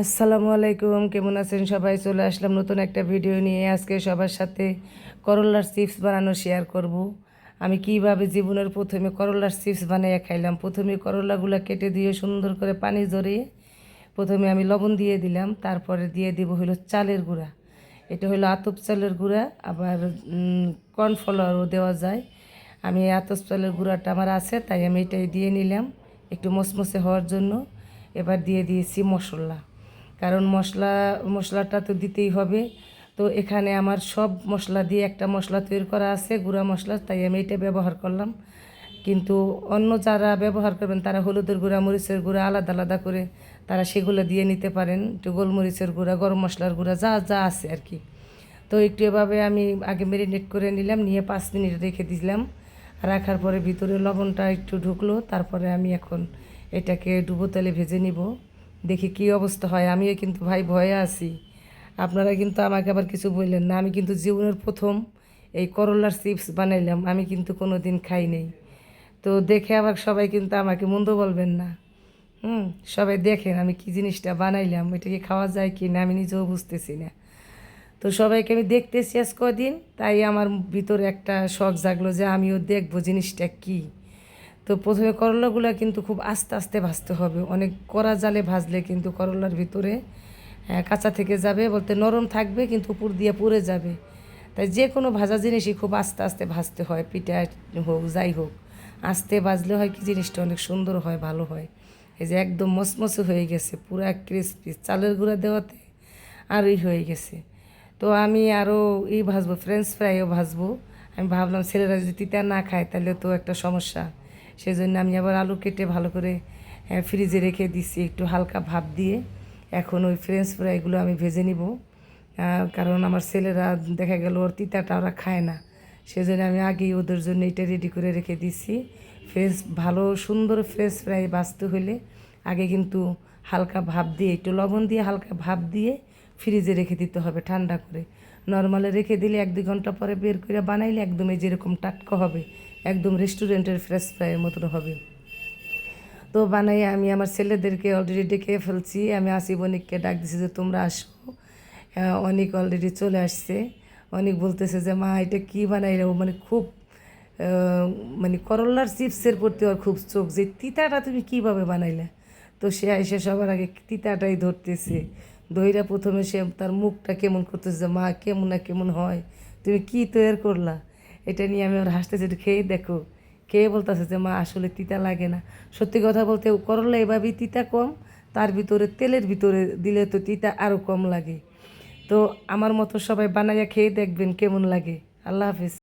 আসসালামু আলাইকুম, কেমন আছেন সবাই? চলে আসলাম নতুন একটা ভিডিও নিয়ে। আজকে সবার সাথে করলার চিপস বানানো শেয়ার করব। আমি কীভাবে জীবনের প্রথমে করলার চিপস বানিয়ে খাইলাম? প্রথমে করলাগুলো কেটে দিয়ে সুন্দর করে পানি জড়িয়ে প্রথমে আমি লবণ দিয়ে দিলাম। তারপরে দিয়ে দিব হলো চালের গুঁড়া। এটা হলো আতপ চালের গুঁড়া, আবার কর্নফ্লাওয়ারও দেওয়া যায়। আমি আতপ চালের গুঁড়াটা আমার আছে, তাই আমি এটাই দিয়ে নিলাম। একটু মসমসে হওয়ার জন্য। এবার দিয়ে দিয়েছি মশলা। কারণ মশলা, মশলাটা তো দিতেই হবে। তো এখানে আমার সব মশলা দিয়ে একটা মশলা তৈরি করা আছে, গুঁড়া মশলা, তাই আমি এটা ব্যবহার করলাম। কিন্তু অন্য যারা ব্যবহার করবেন, তারা হলুদের গুঁড়া, মরিচের গুঁড়া আলাদা আলাদা করে তারা সেগুলো দিয়ে নিতে পারেন। একটু গোলমরিচের গুঁড়া, গরম মশলার গুঁড়া, যা যা আছে আর কি। তো একটু এভাবে আমি আগে মেরিনেট করে নিলাম, নিয়ে পাঁচ মিনিট রেখে দিলাম। রাখার পরে ভিতরে লবণটা একটু ঢুকলো, তারপরে আমি এখন এটাকে ডুবো তেলে ভেজে নিব। দেখি কি অবস্থা হয়। আমিও কিন্তু ভাই ভয়ে আছি। আপনারা কিন্তু আমাকে আবার কিছু বললেন না। আমি কিন্তু জীবনের প্রথম এই করলার চিপস বানাইলাম। আমি কিন্তু কোনো দিন খাই নেই। তো দেখে আবার সবাই কিন্তু আমাকে মন্দ বলবেন না। হুম, সবাই দেখেন আমি কি জিনিসটা বানাইলাম, এটা কি খাওয়া যায় কি না, আমি নিজেও বুঝতেছি না। তো সবাইকে আমি দেখতেছি আজ কদিন, তাই আমার ভিতরে একটা শখ জাগলো যে আমিও দেখব জিনিসটা কী। তো প্রথমে করলাগুলো কিন্তু খুব আস্তে আস্তে ভাজতে হবে। অনেক কড়া জালে ভাজলে কিন্তু করলার ভিতরে আহ, কাঁচা থেকে যাবে বলতে নরম থাকবে কিন্তু উপর দিয়ে পুড়ে যাবে। তাই যে কোনো ভাজা জিনিসই খুব আস্তে আস্তে ভাজতে হয় পিঠা হোক যাই হোক। আস্তে ভাজলে হয় কি জিনিসটা অনেক সুন্দর হয় ভালো হয়। এই যে একদম মসমসে হয়ে গেছে পুরা ক্রিসপি চালের গুঁড়া দেওয়াতে আরই হয়ে গেছে। তো আমি আরও ই ভাজবো ফ্রেঞ্চ ফ্রাইও ভাজবো। আমি ভাবলাম ছেলেরা যদি তিতা না খায় তাহলে তো একটা সমস্যা। সেই জন্য আমি আবার আলু কেটে ভালো করে ফ্রিজে রেখে দিচ্ছি একটু হালকা ভাপ দিয়ে। এখন ওই ফ্রেঞ্চ ফ্রাইগুলো আমি ভেজে নিব। কারণ আমার ছেলেরা দেখা গেল ওর তিতাটা ওরা খায় না। সেজন্য আমি আগেই ওদের জন্য এটা রেডি করে রেখে দিচ্ছি ফ্রেশ ভালো সুন্দর ফ্রেশ ফ্রাই বাঁচতে হলে আগে কিন্তু হালকা ভাপ দিয়ে, একটু লবণ দিয়ে হালকা ভাপ দিয়ে ফ্রিজে রেখে দিতে হবে ঠান্ডা করে। নর্মালে রেখে দিলে এক দুই ঘণ্টা পরে বের করে বানাইলে একদম এই যেরকম টাটকা হবে একদম রেস্টুরেন্টের ফ্রেশ ফ্রাইয়ের মতন হবে। তো বানাই আমি আমার ছেলেদেরকে অলরেডি ডেকে ফেলছি। আমি আসিফ অনেককে ডাক দিছি যে, তোমরা আসো। অনেক অলরেডি চলে আসছে। অনেক বলতেছে যে, মা, এটা কী বানাই ও মানে খুব মানে করল্লার চিপসের প্রতি ওর খুব চোখ যে, তিতাটা তুমি কীভাবে বানাইলে? তো সে এসে সবার আগে তিতাটাই ধরতেছে। দইরা প্রথমে সে তার মুখটা কেমন করতেছে যে, মা, কেমন না কেমন হয়? তুমি কী তৈরি করলা? এটা নিয়ে আমি ওর হাসতেছি একটু খেয়ে, দেখো খেয়ে বলতেছে যে, মা, আসলে তিতা লাগে না। সত্যি কথা বলতে করলে এভাবেই তিতা কম, তার ভিতরে, তেলের ভিতরে দিলে তো তিতা আরও কম লাগে। তো আমার মতো সবাই বানাইয়া খেয়ে দেখবেন কেমন লাগে। আল্লাহ হাফিজ।